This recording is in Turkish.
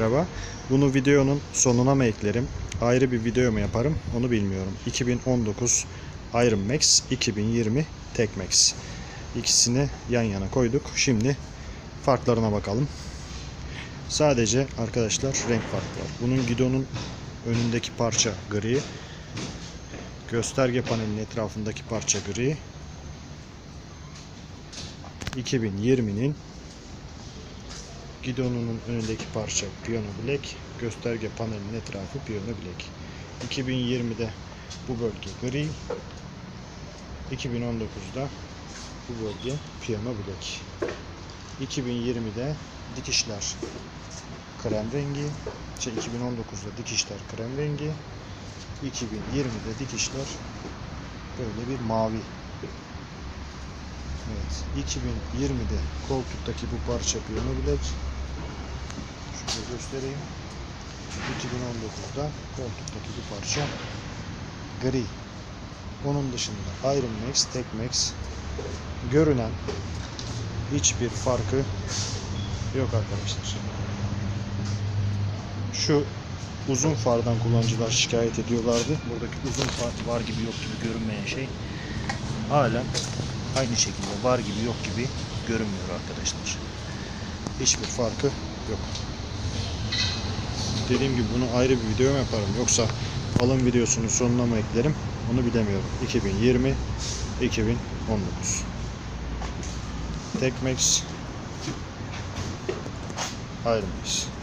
merhaba. Bunu videonun sonuna mı eklerim? Ayrı bir video mu yaparım? Onu bilmiyorum. 2019 Iron Max, 2020 Tek Max. İkisini yan yana koyduk. Şimdi farklarına bakalım. Sadece arkadaşlar renk farkı var. Bunun gidonun önündeki parça gri. Gösterge panelinin etrafındaki parça gri. 2020'nin Gidonunun önündeki parça piyano black, gösterge panelinin etrafı piyano black. 2020'de bu bölge gri, 2019'da bu bölge piyano black. 2020'de dikişler krem rengi, şey 2019'da dikişler krem rengi, 2020'de dikişler böyle bir mavi. Evet, 2020'de koltuktaki bu parça piyano black, Şöyle göstereyim. 2019'da koltuktaki bu parça gri. Onun dışında Iron Max, Tek Max görünen hiçbir farkı yok arkadaşlar. Şu uzun fardan kullanıcılar şikayet ediyorlardı. Buradaki uzun far var gibi yok gibi görünmeyen şey halen aynı şekilde var gibi yok gibi görünmüyor arkadaşlar. Hiçbir farkı yok dediğim gibi bunu ayrı bir video yaparım yoksa alım videosunun sonuna mı eklerim onu bilemiyorum. 2020 2019 Tekmex Max